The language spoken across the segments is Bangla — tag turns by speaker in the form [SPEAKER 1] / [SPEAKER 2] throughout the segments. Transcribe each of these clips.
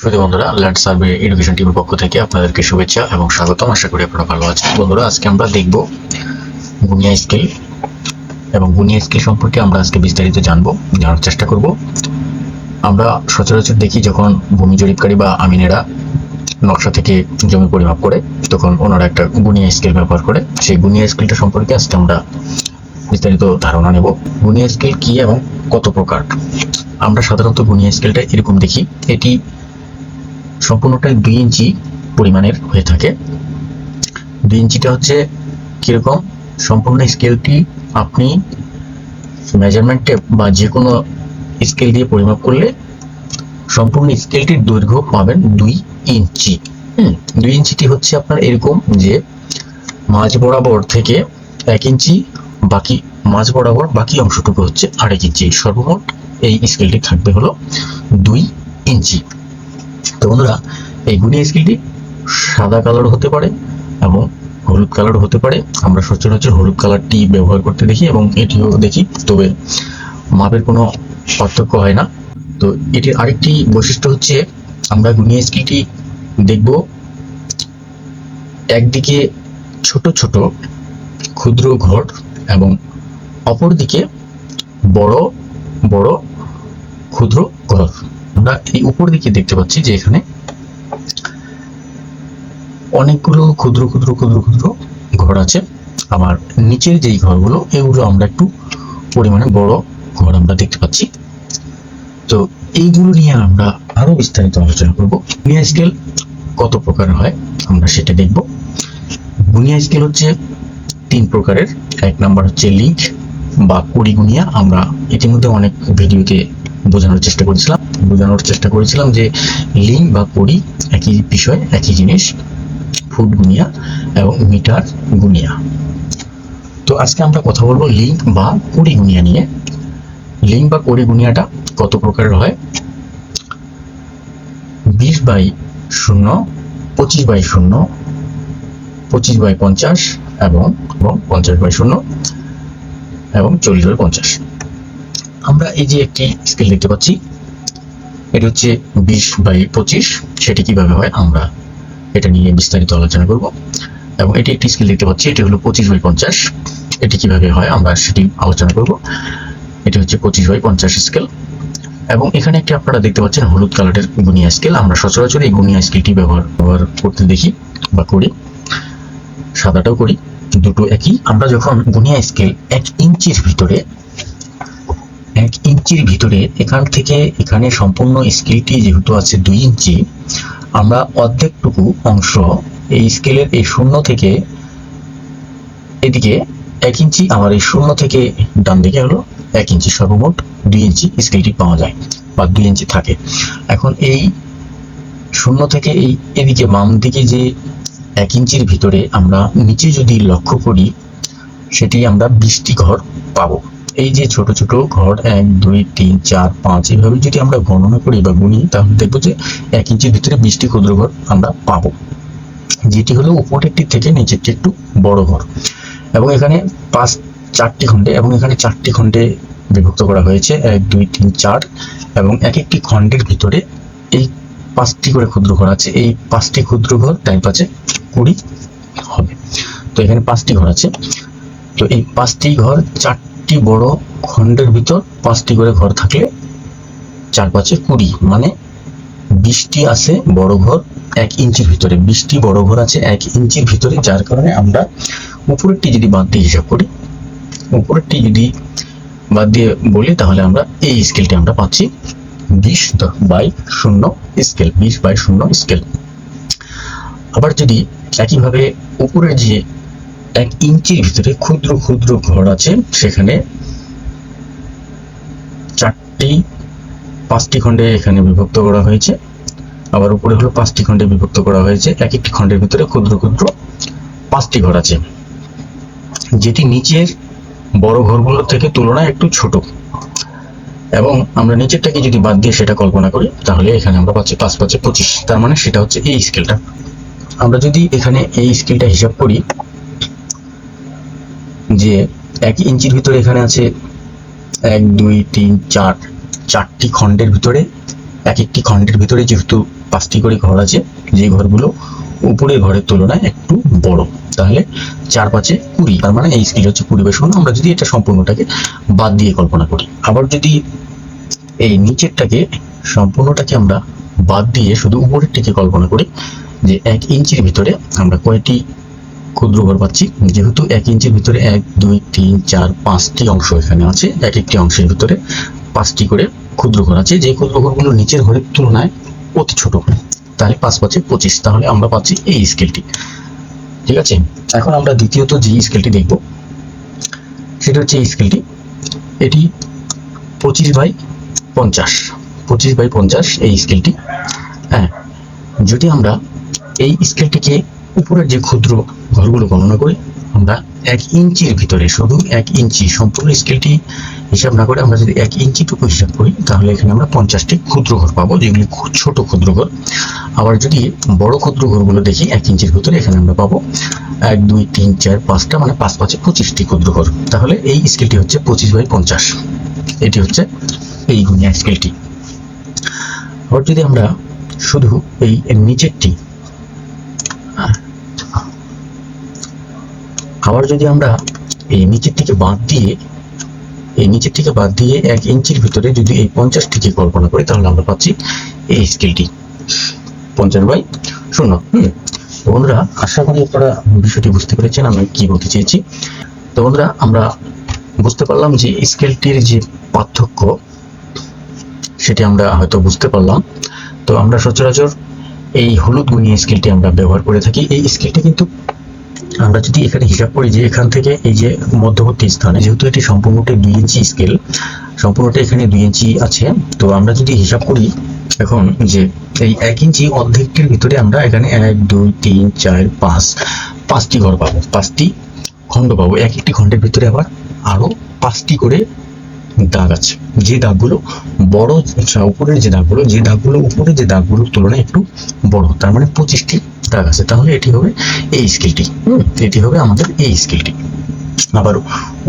[SPEAKER 1] শুধু বন্ধুরা ল্যান্ড সার্ভে এডুকেশন টিমের পক্ষ থেকে আপনাদেরকে শুভেচ্ছা এবং স্বাগতম আশা করি আপনারা ভালো আছেন বন্ধুরা আজকে আমরা দেখব এবং সম্পর্কে আমরা আজকে বিস্তারিত জানার চেষ্টা করব আমরা সচরাচর দেখি যখন ভূমি জরিপকারী বা আমিনেরা নকশা থেকে জমি পরিমাপ করে তখন ওনারা একটা গুনিয়া স্কেল ব্যবহার করে সেই গুনিয়া স্কেলটা সম্পর্কে আজকে আমরা বিস্তারিত ধারণা নেব গুনিয়া স্কেল কি এবং কত প্রকার আমরা সাধারণত গুনিয়া স্কেলটা এরকম দেখি এটি সম্পূর্ণটাই দুই ইঞ্চি পরিমাণের হয়ে থাকে দুই ইঞ্চিটা হচ্ছে কীরকম সম্পূর্ণ স্কেলটি আপনি মেজারমেন্টে বা যে কোনো স্কেল দিয়ে পরিমাপ করলে সম্পূর্ণ স্কেলটির দৈর্ঘ্য পাবেন দুই ইঞ্চি হুম দুই ইঞ্চিটি হচ্ছে আপনার এরকম যে মাঝ বরাবর থেকে এক ইঞ্চি বাকি মাঝ বরাবর বাকি অংশটুকু হচ্ছে আড়াই ইঞ্চি সর্বমোট এই স্কেলটি থাকবে হলো দুই ইঞ্চি তো বন্ধুরা এই গুণী স্কিলটি সাদা কালার হতে পারে এবং হলুদ কালার হতে পারে আমরা সচরাচর হলুদ কালারটি ব্যবহার করতে দেখি এবং এটিও দেখি তবে মাপের কোনো পার্থক্য হয় না তো এটির আরেকটি বৈশিষ্ট্য হচ্ছে আমরা গুণী স্কিলটি দেখব একদিকে ছোট ছোট ক্ষুদ্র ঘর এবং অপরদিকে বড় বড় ক্ষুদ্র ঘর আমরা এই উপর দিকে দেখতে পাচ্ছি যে এখানে অনেকগুলো ক্ষুদ্র ক্ষুদ্র ক্ষুদ্র ক্ষুদ্র ঘর আছে আবার নিচের যেই ঘরগুলো এগুলো আমরা একটু পরিমাণে বড় ঘর আমরা দেখতে পাচ্ছি তো এইগুলো নিয়ে আমরা আরো বিস্তারিত আলোচনা করব বুনিয়া স্কেল কত প্রকার হয় আমরা সেটা দেখব বুনিয়া স্কেল হচ্ছে তিন প্রকারের এক নাম্বার হচ্ছে লিগ বা কড়ি গুনিয়া আমরা ইতিমধ্যে অনেক ভিডিওতে বোঝানোর চেষ্টা করেছিলাম বোঝানোর চেষ্টা করেছিলাম যে লিং বা কড়ি একই বিষয় একই জিনিস ফুট গুনিয়া এবং মিটার গুনিয়া তো আজকে আমরা কথা বলবো লিঙ্ক বা কড়ি গুনিয়া নিয়ে লিং বা কড়ি গুনিয়াটা কত প্রকারের হয় বিশ বাই শূন্য পঁচিশ বাই শূন্য পঁচিশ বাই পঞ্চাশ এবং এবং পঞ্চাশ বাই শূন্য এবং চল্লিশ বাই পঞ্চাশ আমরা এই যে একটি স্কেল দেখতে পাচ্ছি এটা হচ্ছে বিশ বাই পঁচিশ সেটি কিভাবে হয় আমরা এটা নিয়ে বিস্তারিত আলোচনা করব এবং এটি একটি স্কেল দেখতে পাচ্ছি এটি হলো পঁচিশ বাই পঞ্চাশ এটি কিভাবে হয় আমরা সেটি আলোচনা করব এটি হচ্ছে পঁচিশ বাই পঞ্চাশ স্কেল এবং এখানে একটি আপনারা দেখতে পাচ্ছেন হলুদ কালারের গুনিয়া স্কেল আমরা সচরাচর এই গুনিয়া স্কেলটি ব্যবহার ব্যবহার করতে দেখি বা করি সাদাটাও করি দুটো একই আমরা যখন গুনিয়া স্কেল এক ইঞ্চির ভিতরে এক ইঞ্চির ভিতরে এখান থেকে এখানে সম্পূর্ণ স্কেলটি যেহেতু আছে দুই ইঞ্চি আমরা অর্ধেকটুকু অংশ এই স্কেলের এই শূন্য থেকে এদিকে এক ইঞ্চি আমার এই শূন্য থেকে ডান দিকে হলো এক ইঞ্চি সর্বমোট দুই ইঞ্চি স্কেলটি পাওয়া যায় বা দুই ইঞ্চি থাকে এখন এই শূন্য থেকে এই এদিকে বাম দিকে যে এক ইঞ্চির ভিতরে আমরা নিচে যদি লক্ষ্য করি সেটি আমরা বৃষ্টি ঘর পাবো এই যে ছোট ছোট ঘর এক দুই তিন চার পাঁচ এইভাবে যদি আমরা গণনা করি বা গুনি তাহলে দেখবো যে এক ইঞ্চির ভিতরে বিশটি ক্ষুদ্র ঘর আমরা পাবো যেটি হলো উপরেরটি থেকে নিচেরটি একটু বড় ঘর এবং এখানে পাঁচ চারটি খণ্ডে এবং এখানে চারটি খণ্ডে বিভক্ত করা হয়েছে এক দুই তিন চার এবং এক একটি খণ্ডের ভিতরে এই পাঁচটি করে ক্ষুদ্র ঘর আছে এই পাঁচটি ক্ষুদ্র ঘর টাইম পাচ্ছে কুড়ি হবে তো এখানে পাঁচটি ঘর আছে তো এই পাঁচটি ঘর চার একটি বড় খণ্ডের ভিতর পাঁচটি করে ঘর থাকলে চার পাঁচে কুড়ি মানে বিশটি আছে বড় ঘর এক ইঞ্চির ভিতরে বিশটি বড় ঘর আছে এক ইঞ্চির ভিতরে যার কারণে আমরা উপরেরটি যদি বাদ দিয়ে হিসাব করি উপরেরটি যদি বাদ দিয়ে বলি তাহলে আমরা এই স্কেলটি আমরা পাচ্ছি বিশ বাই শূন্য স্কেল বিশ বাই শূন্য স্কেল আবার যদি একইভাবে উপরের যে এক ইঞ্চির ভিতরে ক্ষুদ্র ক্ষুদ্র ঘর আছে সেখানে চারটি পাঁচটি খণ্ডে এখানে বিভক্ত করা হয়েছে আবার উপরে হলো পাঁচটি খণ্ডে বিভক্ত করা হয়েছে এক একটি খণ্ডের ভিতরে ক্ষুদ্র ক্ষুদ্র পাঁচটি ঘর আছে যেটি নিচের বড় ঘরগুলোর থেকে তুলনায় একটু ছোট এবং আমরা নিচেরটাকে যদি বাদ দিয়ে সেটা কল্পনা করি তাহলে এখানে আমরা পাচ্ছি পাঁচ পাঁচে পঁচিশ তার মানে সেটা হচ্ছে এই স্কেলটা আমরা যদি এখানে এই স্কেলটা হিসাব করি যে এক ইঞ্চির ভিতরে এখানে আছে এক দুই তিন চার চারটি খণ্ডের ভিতরে এক একটি খণ্ডের ভিতরে যেহেতু পাঁচটি করে ঘর আছে যে ঘরগুলো উপরের ঘরের তুলনায় একটু বড় তাহলে চার পাঁচে কুড়ি তার মানে এই স্কিল হচ্ছে কুড়ি বেশ আমরা যদি এটা সম্পূর্ণটাকে বাদ দিয়ে কল্পনা করি আবার যদি এই নিচেরটাকে সম্পূর্ণটাকে আমরা বাদ দিয়ে শুধু উপরেরটিকে কল্পনা করি যে এক ইঞ্চির ভিতরে আমরা কয়টি ক্ষুদ্র ঘর পাচ্ছি যেহেতু এক ইঞ্চির ভিতরে এক দুই তিন চার পাঁচটি অংশ এখানে আছে এক একটি অংশের ভিতরে পাঁচটি করে ক্ষুদ্র ঘর আছে যে ক্ষুদ্র ঘরগুলো নিচের ঘরের তুলনায় অতি ছোট তাহলে পাঁচ পাঁচে পঁচিশ তাহলে আমরা পাচ্ছি এই স্কেলটি ঠিক আছে এখন আমরা দ্বিতীয়ত যে স্কেলটি দেখব সেটা হচ্ছে এই স্কেলটি এটি পঁচিশ বাই পঞ্চাশ পঁচিশ বাই পঞ্চাশ এই স্কেলটি হ্যাঁ যদি আমরা এই স্কেলটিকে উপরের যে ক্ষুদ্র ঘরগুলো গণনা করে আমরা এক ইঞ্চির ভিতরে শুধু এক ইঞ্চি সম্পূর্ণ স্কেলটি হিসাব না করে আমরা যদি এক ইঞ্চিটুকু হিসাব করি তাহলে এখানে আমরা পঞ্চাশটি ক্ষুদ্র ঘর পাবো যেগুলি খুব ছোট ক্ষুদ্র ঘর আবার যদি বড় ক্ষুদ্র ঘরগুলো দেখি এক ইঞ্চির ভিতরে এখানে আমরা পাবো এক দুই তিন চার পাঁচটা মানে পাঁচ পাঁচে পঁচিশটি ক্ষুদ্র ঘর তাহলে এই স্কেলটি হচ্ছে পঁচিশ বাই পঞ্চাশ এটি হচ্ছে এই গুণিয়া স্কেলটি আবার যদি আমরা শুধু এই নিচেরটি আবার যদি আমরা এই নিচের থেকে বাদ দিয়ে এই নিচের থেকে বাদ দিয়ে এক ইঞ্চির ভিতরে যদি এই পঞ্চাশ থেকে কল্পনা করি তাহলে আমরা পাচ্ছি এই স্কেলটি পঞ্চাশ বাই শূন্য হুম বন্ধুরা আশা করি আপনারা বিষয়টি বুঝতে পেরেছেন আমি কি বলতে চেয়েছি তো বন্ধুরা আমরা বুঝতে পারলাম যে স্কেলটির যে পার্থক্য সেটি আমরা হয়তো বুঝতে পারলাম তো আমরা সচরাচর এই হলুদ গুণী স্কেলটি আমরা ব্যবহার করে থাকি এই স্কেলটি কিন্তু আমরা যদি এখানে হিসাব করি যে এখান থেকে এই যে মধ্যবর্তী স্থানে যেহেতু এটি সম্পূর্ণটা দুই ইঞ্চি স্কেল সম্পূর্ণটা এখানে দুই ইঞ্চি আছে তো আমরা যদি হিসাব করি এখন যে এই এক ইঞ্চি অর্ধেকটির ভিতরে আমরা এখানে এক দুই তিন চার পাঁচ পাঁচটি ঘর পাবো পাঁচটি খণ্ড পাবো এক একটি খণ্ডের ভিতরে আবার আরও পাঁচটি করে দাগ আছে যে দাগগুলো বড় উপরের যে দাগগুলো যে দাগগুলো উপরে যে দাগগুলোর তুলনায় একটু বড় তার মানে পঁচিশটি দাগ আছে তাহলে এটি হবে এই স্কেলটি হুম এটি হবে আমাদের এই স্কেলটি আবার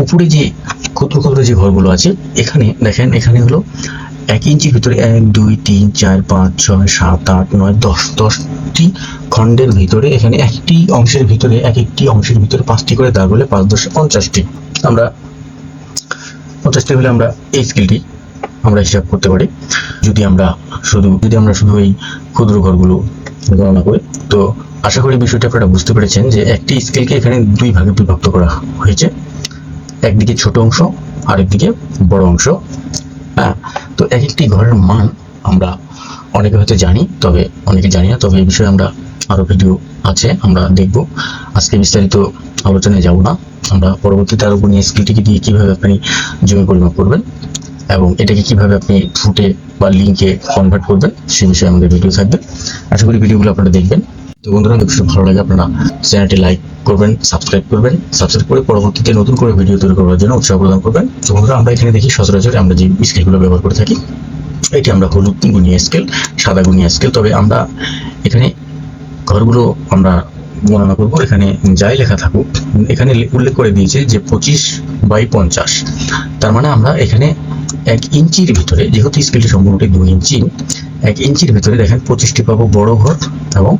[SPEAKER 1] উপরে যে ক্ষুদ্র ক্ষুদ্র যে ঘরগুলো আছে এখানে দেখেন এখানে হলো এক ইঞ্চির ভিতরে এক দুই তিন চার পাঁচ ছয় সাত আট নয় দশ দশটি খণ্ডের ভিতরে এখানে একটি অংশের ভিতরে এক একটি অংশের ভিতরে পাঁচটি করে দাগ হলে পাঁচ দশ পঞ্চাশটি আমরা পঞ্চাশ টেবিলে আমরা এই স্কেলটি আমরা হিসাব করতে পারি যদি আমরা শুধু যদি আমরা শুধু এই ক্ষুদ্র ঘরগুলো গণনা করি তো আশা করি বিষয়টা আপনারা বুঝতে পেরেছেন যে একটি স্কেলকে এখানে দুই ভাগে বিভক্ত করা হয়েছে একদিকে ছোট অংশ আরেকদিকে বড় অংশ হ্যাঁ তো এক একটি ঘরের মান আমরা অনেকে হয়তো জানি তবে অনেকে জানি না তবে এই বিষয়ে আমরা আরও ভিডিও আছে আমরা দেখব আজকে বিস্তারিত আলোচনায় যাব না আমরা পরবর্তী তার উপর নিয়ে স্কিলটিকে দিয়ে কীভাবে আপনি জমি পরিমাপ করবেন এবং এটাকে কিভাবে আপনি ফুটে বা লিঙ্কে কনভার্ট করবেন সে বিষয়ে আমাদের ভিডিও থাকবে আশা করি ভিডিওগুলো আপনারা দেখবেন তো বন্ধুরা ভিডিও ভালো লাগে আপনারা চ্যানেলটি লাইক করবেন সাবস্ক্রাইব করবেন সাবস্ক্রাইব করে পরবর্তীতে নতুন করে ভিডিও তৈরি করার জন্য উৎসাহ প্রদান করবেন তো বন্ধুরা আমরা এখানে দেখি সচরাচর আমরা যে স্কিলগুলো ব্যবহার করে থাকি এটি আমরা হলুদ গুনিয়া স্কেল সাদা গুনিয়া স্কেল তবে আমরা এখানে ঘরগুলো আমরা গণনা করব এখানে যাই লেখা থাকুক এখানে উল্লেখ করে দিয়েছে যে পঁচিশ বাই পঞ্চাশ তার মানে আমরা এখানে এক ইঞ্চির ভিতরে যেহেতু স্কেলটি সম্পূর্ণটি দুই ইঞ্চি এক ইঞ্চির ভিতরে দেখেন পঁচিশটি পাবো বড় ঘর এবং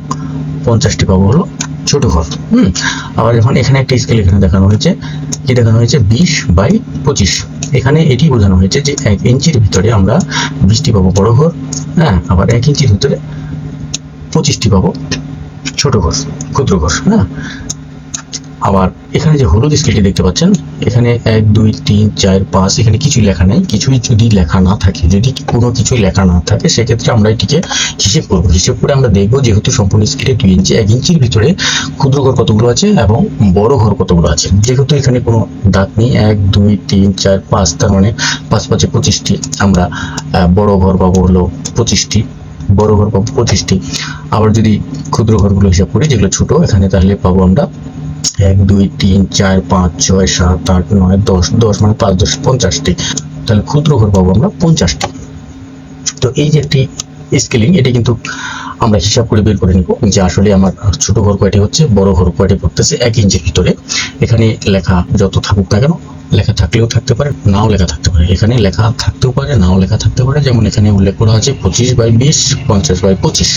[SPEAKER 1] পঞ্চাশটি পাবো হলো ছোট ঘর হুম আবার এখন এখানে একটা স্কেল এখানে দেখানো হয়েছে কি দেখানো হয়েছে বিশ বাই পঁচিশ এখানে এটি বোঝানো হয়েছে যে এক ইঞ্চির ভিতরে আমরা বিশটি পাবো বড় ঘর হ্যাঁ আবার এক ইঞ্চির ভিতরে পঁচিশটি পাবো ছোট ঘোষ ক্ষুদ্র ঘোষ হ্যাঁ আবার এখানে যে হলুদ স্কেলটি দেখতে পাচ্ছেন এখানে এক দুই তিন চার পাঁচ এখানে কিছুই লেখা নেই কিছুই যদি লেখা না থাকে যদি কোনো কিছুই লেখা না থাকে সেক্ষেত্রে আমরা এটিকে হিসেব করবো হিসেব করে আমরা দেখবো যেহেতু সম্পূর্ণ স্কেলে দুই ইঞ্চি এক ইঞ্চির ভিতরে ক্ষুদ্র ঘর কতগুলো আছে এবং বড় ঘর কতগুলো আছে যেহেতু এখানে কোনো দাঁত নেই এক দুই তিন চার পাঁচ তার মানে পাঁচ পাঁচে পঁচিশটি আমরা বড় ঘর পাবো হলো পঁচিশটি বড় ঘর পাবো পঁচিশটি আবার যদি ক্ষুদ্র ঘরগুলো হিসাব করি যেগুলো ছোট এখানে তাহলে পাবো আমরা এক দুই তিন চার পাঁচ ছয় সাত আট নয় দশ দশ মানে পাঁচ দশ পঞ্চাশটি তাহলে ক্ষুদ্র ঘর পাবো আমরা পঞ্চাশটি তো এই যে একটি স্কেলিং এটি কিন্তু আমরা হিসাব করে বের করে নিব যে আসলে আমার ছোট ঘর কয়টি হচ্ছে বড় ঘর কয়টি পড়তেছে এক ইঞ্চির ভিতরে এখানে লেখা যত থাকুক না কেন লেখা থাকলেও থাকতে পারে নাও লেখা থাকতে পারে এখানে লেখা থাকতেও পারে নাও লেখা থাকতে পারে যেমন এখানে উল্লেখ করা আছে পঁচিশ বাই বিশ পঞ্চাশ বাই পঁচিশ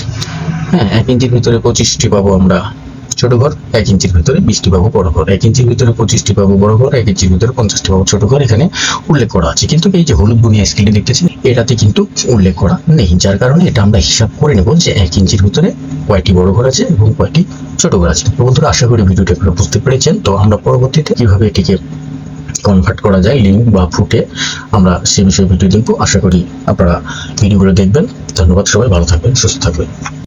[SPEAKER 1] হ্যাঁ এক ইঞ্চির ভিতরে পঁচিশটি পাবো আমরা ছোট ঘর এক ইঞ্চির ভিতরে বিশটি পাবো বড় ঘর এক ইঞ্চির ভিতরে পঁচিশটি পাবো বড় ঘর এক ইঞ্চির ভিতরে পঞ্চাশটি পাবো ছোট ঘর এখানে উল্লেখ করা আছে কিন্তু এই যে হলুদ বুনিয়া স্কেলে দেখতেছি এটাতে কিন্তু উল্লেখ করা নেই যার কারণে এটা আমরা হিসাব করে নেব যে এক ইঞ্চির ভিতরে কয়টি বড় ঘর আছে এবং কয়টি ছোট ঘর আছে বন্ধুরা আশা করি ভিডিওটি আপনারা বুঝতে পেরেছেন তো আমরা পরবর্তীতে কিভাবে এটিকে কনভার্ট করা যায় লিঙ্ক বা ফুটে আমরা সে বিষয়ে ভিডিও দেখব আশা করি আপনারা ভিডিওগুলো দেখবেন ধন্যবাদ সবাই ভালো থাকবেন সুস্থ থাকবেন